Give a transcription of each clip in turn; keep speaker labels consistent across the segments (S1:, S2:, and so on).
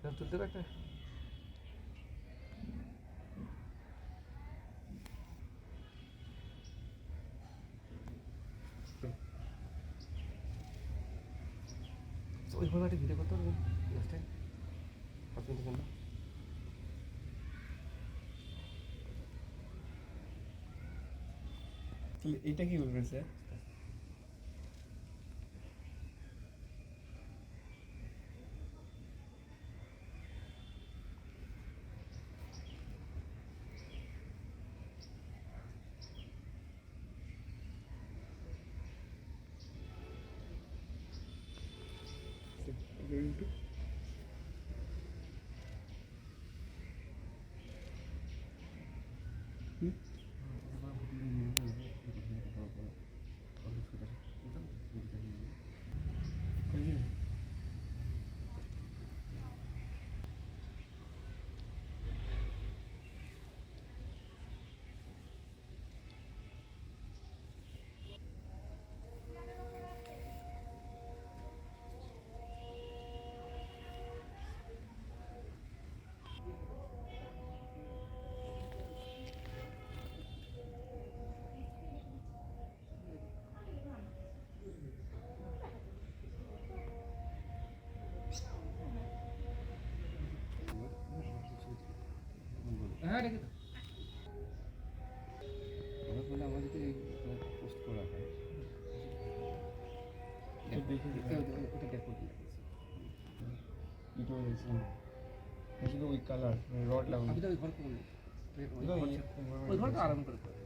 S1: এরকম তুলতে হবে একটা তো ওইভাবে ভিডিও করতে পারবেন লাস্টে পাঁচ মিনিটের জন্য
S2: এটা কি বলবেন স্যার আসলে ওই কালার রড লাগানো
S1: আমি তো ওই ঘর করব ওই
S2: না,
S1: ঘর
S2: এই-
S1: ওই ঘরটা আরাম করে করব।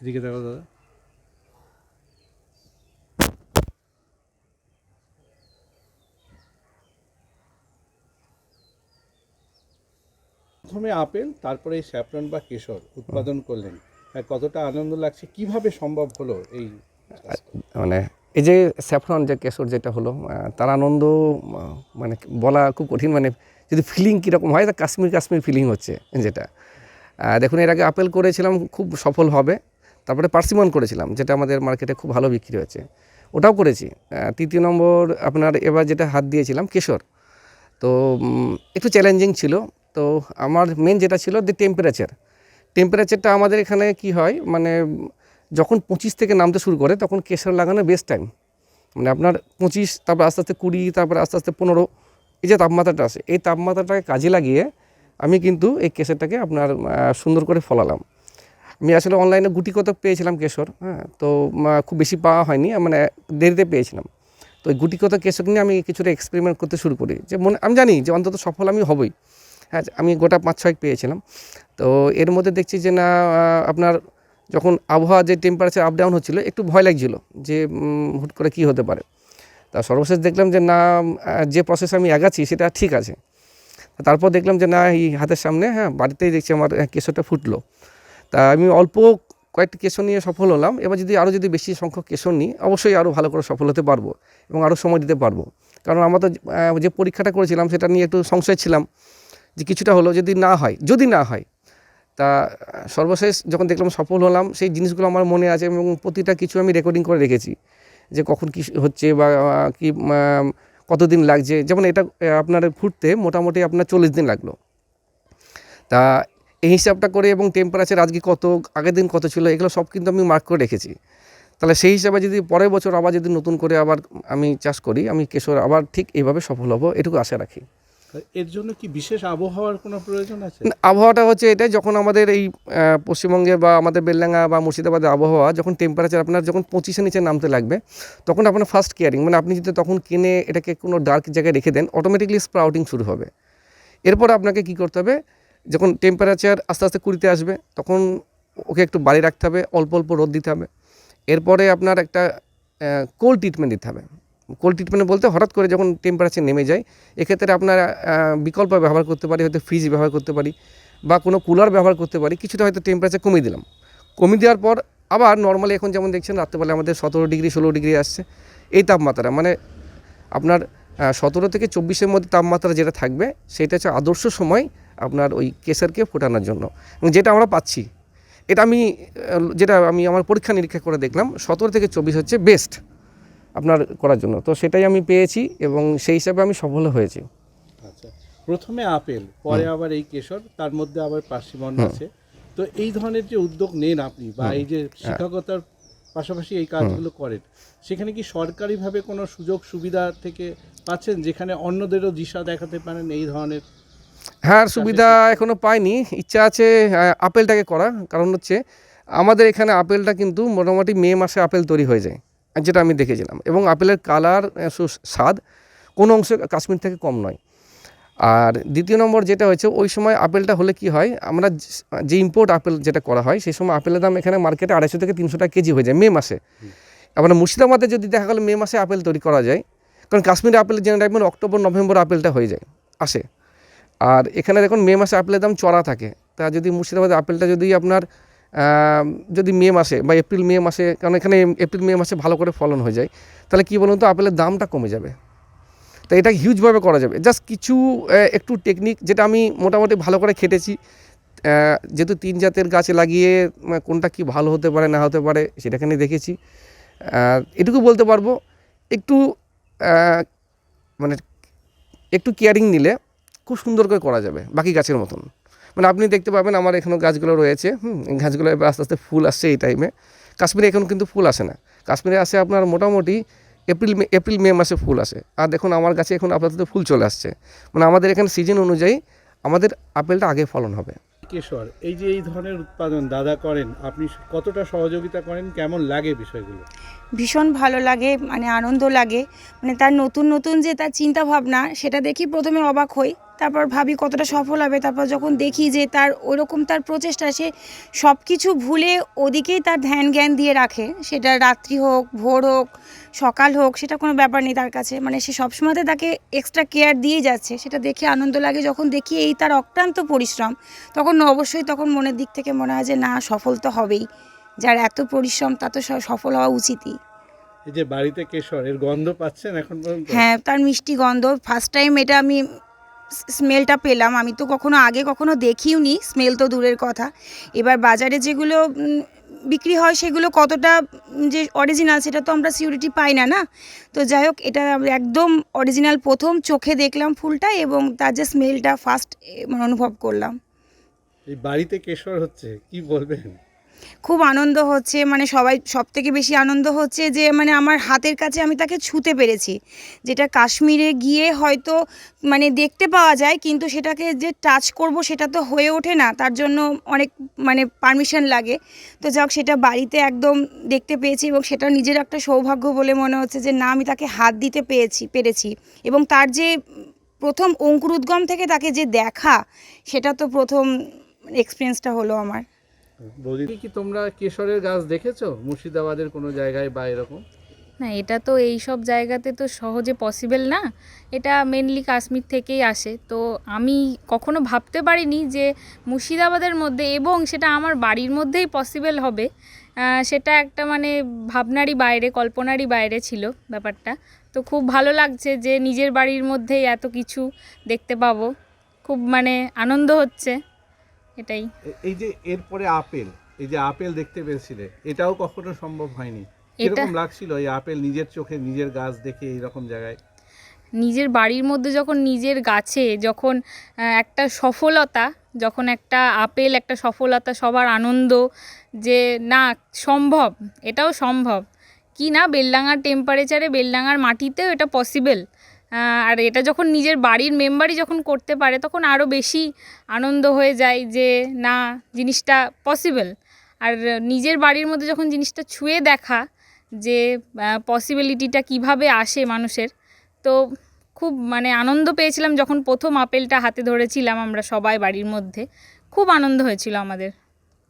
S3: এদিকে দেখো দাদা প্রথমে আপেল তারপরে স্যাফরন বা কেশর উৎপাদন করলেন। হ্যাঁ, কতটা আনন্দ লাগছে? কীভাবে সম্ভব হলো এই
S4: মানে এই যে স্যাফরন যে কেশর যেটা হলো তার আনন্দ মানে বলা খুব কঠিন মানে যদি ফিলিং কীরকম হয় তা কাশ্মীর কাশ্মীর ফিলিং হচ্ছে যেটা। দেখুন এর আগে আপেল করেছিলাম খুব সফল হবে। তারপরে পার্সিমন করেছিলাম যেটা আমাদের মার্কেটে খুব ভালো বিক্রি হচ্ছে ওটাও করেছি। তৃতীয় নম্বর আপনার এবার যেটা হাত দিয়েছিলাম কেশর। তো একটু চ্যালেঞ্জিং ছিল তো আমার মেন যেটা ছিল যে টেম্পারেচার টেম্পারেচারটা আমাদের এখানে কি হয়? মানে যখন পঁচিশ থেকে নামতে শুরু করে, তখন কেশর লাগানো বেস্ট টাইম মানে আপনার পঁচিশ, তারপর আস্তে আস্তে কুড়ি, তারপর আস্তে আস্তে পনেরো, এই যে তাপমাত্রাটা আছে, এই তাপমাত্রাটাকে কাজে লাগিয়ে আমি কিন্তু এই কেশরটাকে আপনার সুন্দর করে ফলালাম। আমি আসলে অনলাইনে গুটি কত পেয়েছিলাম কেশর হ্যাঁ তো খুব বেশি পাওয়া হয়নি মানে দেরিতে পেয়েছিলাম। তো ওই গুটি কত কেশর নিয়ে আমি কিছুটা এক্সপেরিমেন্ট করতে শুরু করি। যে মনে, আমি জানি যে অন্তত সফল আমি হবই। হ্যাঁ আমি গোটা পাঁচ ছয় পেয়েছিলাম। তো এর মধ্যে দেখছি যে না আপনার যখন আবহাওয়া যে টেম্পারেচার আপ ডাউন হচ্ছিল একটু ভয় লাগছিল যে হুট করে কী হতে পারে। তা সর্বশেষ দেখলাম যে না যে প্রসেস আমি আগাচ্ছি সেটা ঠিক আছে। তারপর দেখলাম যে না এই হাতের সামনে হ্যাঁ বাড়িতেই দেখছি আমার আহ, কেশরটা ফুটলো। তা আমি অল্প কয়েকটি কেশর নিয়ে সফল হলাম। এবার যদি আরও যদি বেশি সংখ্যক কেশর নিই অবশ্যই আরও ভালো করে সফল হতে পারব এবং আরও সময় দিতে পারব। কারণ আমরা তো যে পরীক্ষাটা করেছিলাম সেটা নিয়ে একটু সংশয় ছিলাম। যে কিছুটা হলো যদি না হয়, যদি না হয়, তা সর্বশেষ যখন দেখলাম সফল হলাম, সেই জিনিসগুলো আমার মনে আছে এবং প্রতিটা কিছু আমি রেকর্ডিং করে রেখেছি, যে কখন কী হচ্ছে বা, কি কতদিন লাগছে। যেমন এটা, আপনার ফুটতে মোটামুটি আপনার চল্লিশ দিন লাগল। তা এই হিসাবটা করে এবং টেম্পারেচার আজকে কত, আগের দিন কত ছিল, এগুলো সব কিন্তু আমি মার্ক করে রেখেছি। তাহলে সেই হিসাবে যদি পরের বছর আবার যদি নতুন করে আবার আমি চাষ করি, আমি কেশর আবার ঠিক এইভাবে সফল হব, এটুকু আশা রাখি।
S3: এর জন্য কি বিশেষ আবহাওয়ার কোনো প্রয়োজন আছে?
S4: আবহাওয়াটা হচ্ছে এটাই, যখন আমাদের এই পশ্চিমবঙ্গে বা আমাদের বেলডাঙ্গা বা মুর্শিদাবাদের আবহাওয়া, যখন টেম্পারেচার আপনার যখন পঁচিশের নিচে নামতে লাগবে, তখন আপনার ফার্স্ট কেয়ারিং মানে আপনি যদি তখন কিনে এটাকে কোনো ডার্ক জায়গায় রেখে দেন অটোমেটিকলি স্প্রাউটিং শুরু হবে। এরপর আপনাকে কি করতে হবে, যখন টেম্পারেচার আস্তে আস্তে কুড়িতে আসবে, তখন ওকে একটু বাড়ি রাখতে হবে, অল্প অল্প রোদ দিতে হবে। এরপরে আপনার একটা কোল্ড ট্রিটমেন্ট দিতে হবে। কোল্ড ট্রিটমেন্ট বলতে হঠাৎ করে যখন টেম্পারেচার নেমে যায়, এক্ষেত্রে আপনার বিকল্প ব্যবহার করতে পারি, হয়তো ফ্রিজ ব্যবহার করতে পারি বা কোনো কুলার ব্যবহার করতে পারি, কিছুটা হয়তো টেম্পারেচার কমিয়ে দিলাম। কমিয়ে দেওয়ার পর আবার নর্মালি এখন যেমন দেখছেন রাত্রেবেলা আমাদের সতেরো ডিগ্রি, ষোলো ডিগ্রি আসছে। এই তাপমাত্রা মানে আপনার সতেরো থেকে চব্বিশের মধ্যে তাপমাত্রা যেটা থাকবে, সেটা হচ্ছে আদর্শ সময় আপনার ওই কেসারকে ফোটানোর জন্য। যেটা আমরা পাচ্ছি, এটা আমি যেটা আমি আমার পরীক্ষা নিরীক্ষা করে দেখলাম, সতেরো থেকে চব্বিশ হচ্ছে বেস্ট আপনার করার জন্য। তো সেটাই আমি পেয়েছি এবং সেই হিসাবে আমি সফল হয়েছি।
S3: আচ্ছা প্রথমে আপেল পরে আবার এই কেশর তার মধ্যে আবার পার্সিমন আছে। তো এই ধরনের যে উদ্যোগ নেন আপনি বা এই যে শিক্ষকতার পাশাপাশি এই কাজগুলো করেন সেখানে কি সরকারিভাবে কোনো সুযোগ সুবিধা থেকে পাচ্ছেন যেখানে অন্যদেরও দিশা দেখাতে পারেন এই ধরনের?
S4: হ্যাঁ সুবিধা এখনও পাইনি। ইচ্ছা আছে আপেলটাকে করা কারণ হচ্ছে আমাদের এখানে আপেলটা কিন্তু মোটামুটি মে মাসে আপেল তৈরি হয়ে যায়। যেটা আমি দেখেছিলাম। এবং আপেলের কালার স্বাদ কোনো অংশে কাশ্মীর থেকে কম নয়। আর দ্বিতীয় নম্বর যেটা হয়েছে, ওই সময় আপেলটা হলে কি হয়, আমরা যে- ইম্পোর্ট আপেল যেটা করা হয়, সেই সময় আপেলের দাম এখানে মার্কেটে আড়াইশো থেকে তিনশো টাকা কেজি হয়ে যায়, মে মাসে। আবার মুর্শিদাবাদে যদি দেখা গেলো মে মাসে আপেল তৈরি করা যায়, কারণ কাশ্মীরে আপেল জেনে রাখবেন অক্টোবর, নভেম্বর আপেলটা হয়ে যায়, আসে। আর এখানে দেখুন মে মাসে আপেলের দাম চড়া থাকে। তা যদি মুর্শিদাবাদে আপেলটা যদি আপনার যদি মে মাসে বা এপ্রিল মে মাসে, কারণ এখানে এপ্রিল মে মাসে ভালো করে ফলন হয়ে যায়, তাহলে কী বলুন তো, আপেলের দামটা কমে যাবে। তো এটা হিউজভাবে করা যাবে। জাস্ট কিছু একটু টেকনিক যেটা আমি মোটামুটি ভালো করে খেটেছি যেহেতু তিন জাতের গাছে লাগিয়ে কোনটা কি ভালো হতে পারে, না হতে পারে, সেটাখানে দেখেছি। এটুকু বলতে পারব, একটু মানে একটু কেয়ারিং নিলে খুব সুন্দর করে করা যাবে, বাকি গাছের মতন। মানে আপনি দেখতে পাবেন আমার এখানেও গাছগুলো রয়েছে, হুম গাছগুলো এবার আস্তে আস্তে ফুল আসছে এই টাইমে কাশ্মীরে এখন কিন্তু ফুল আসে না। কাশ্মীরে আসে আপনার মোটামুটি এপ্রিল মে এপ্রিল মে মাসে ফুল আসে। আর দেখুন আমার গাছে এখন আপাতত ফুল চলে আসছে। মানে আমাদের এখানে সিজন অনুযায়ী আমাদের আপেলটা আগে ফলন হবে।
S3: কেশর, এই যে এই ধরনের উৎপাদন দাদা করেন, আপনি কতটা সহযোগিতা করেন? কেমন লাগে বিষয়গুলো?
S5: ভীষণ ভালো লাগে মানে আনন্দ লাগে। মানে তার নতুন নতুন যে তার চিন্তা ভাবনা সেটা দেখি প্রথমে অবাক হই। তারপর ভাবি কতটা সফল হবে। তারপর যখন দেখি যে তার ওরকম তার প্রচেষ্টা, সে সব কিছু ভুলে ওদিকেই তার ধ্যান জ্ঞান দিয়ে রাখে। সেটা রাত্রি হোক, ভোর হোক, সকাল হোক, সেটা কোনো ব্যাপার নেই তার কাছে। মানে সে সবসময়তে তাকে এক্সট্রা কেয়ার দিয়েই যাচ্ছে। সেটা দেখে আনন্দ লাগে। যখন দেখি এই তার অক্লান্ত পরিশ্রম, তখন অবশ্যই তখন মনের দিক থেকে মনে হয় যে, না, সফল তো হবেই। যার এত পরিশ্রম তা তো সফল হওয়া উচিতই।
S3: এই যে বাড়িতে কেশর এর গন্ধ পাচ্ছেন এখন পর্যন্ত?
S5: হ্যাঁ তার মিষ্টি গন্ধ। ফার্স্ট টাইম এটা আমি স্মেলটা পেলাম। আমি তো কখনো আগে কখনো দেখিও নি স্মেল তো দূরের কথা। এবার বাজারে যেগুলো বিক্রি হয় সেগুলো কতটা যে অরিজিনাল সেটা তো আমরা সিউরিটি পাই না না? তো যাই হোক এটা একদম অরিজিনাল প্রথম চোখে দেখলাম ফুলটা এবং তার যে স্মেলটা ফার্স্ট অনুভব করলাম।
S3: এই বাড়িতে কেশর হচ্ছে কি বলবেন?
S5: খুব আনন্দ হচ্ছে মানে সবাই সব থেকে বেশি আনন্দ হচ্ছে যে মানে আমার হাতের কাছে আমি তাকে ছুতে পেরেছি। যেটা কাশ্মীরে গিয়ে হয়তো মানে দেখতে পাওয়া যায়, কিন্তু সেটাকে যে টাচ করব সেটা তো হয়ে ওঠে না, তার জন্য অনেক মানে পারমিশন লাগে। তো যাক, সেটা বাড়িতে একদম দেখতে পেয়েছি এবং সেটা নিজের একটা সৌভাগ্য বলে মনে হচ্ছে যে, না, আমি তাকে হাত দিতে পেয়েছি, পেরেছি। এবং তার যে প্রথম অঙ্কুরোদ্গম থেকে তাকে যে দেখা, সেটা তো প্রথম এক্সপিরিয়েন্সটা হলো আমার।
S3: বৌদি কি তোমরা কেশরের গাছ দেখেছ? মুর্শিদাবাদের কোনো জায়গায় বা এরকম?
S6: না এটা তো এই সব জায়গাতে তো সহজে পসিবল না। এটা মেনলি কাশ্মীর থেকেই আসে। তো আমি কখনো ভাবতে পারিনি যে মুর্শিদাবাদের মধ্যে এবং সেটা আমার বাড়ির মধ্যেই পসিবল হবে। সেটা একটা মানে ভাবনারই বাইরে কল্পনারই বাইরে ছিল ব্যাপারটা। তো খুব ভালো লাগছে যে নিজের বাড়ির মধ্যেই এত কিছু দেখতে পাবো। খুব মানে আনন্দ হচ্ছে। এটাই।
S3: এই যে এরপরে আপেল এই যে আপেল দেখতে পেয়েছিলে এটাও কখনো সম্ভব হয়নি?
S6: এটা
S3: কীরকম লাগছিল এই আপেল নিজের চোখে নিজের গাছ দেখে এইরকম জায়গায়?
S6: নিজের বাড়ির মধ্যে যখন নিজের গাছে যখন একটা সফলতা যখন একটা আপেল একটা সফলতা সবার আনন্দ যে না সম্ভব এটাও সম্ভব। কি না বেলডাঙার টেম্পারেচারে বেলডাঙার মাটিতেও এটা পসিবল আর এটা যখন নিজের বাড়ির মেম্বারই যখন করতে পারে, তখন আরও বেশি আনন্দ হয়ে যায় যে, না, জিনিসটা পসিবল আর নিজের বাড়ির মধ্যে যখন জিনিসটা ছুঁয়ে দেখা যে পসিবিলিটিটা কীভাবে আসে মানুষের, তো খুব মানে আনন্দ পেয়েছিলাম যখন প্রথম আপেলটা হাতে ধরেছিলাম আমরা সবাই বাড়ির মধ্যে। খুব আনন্দ হয়েছিল আমাদের।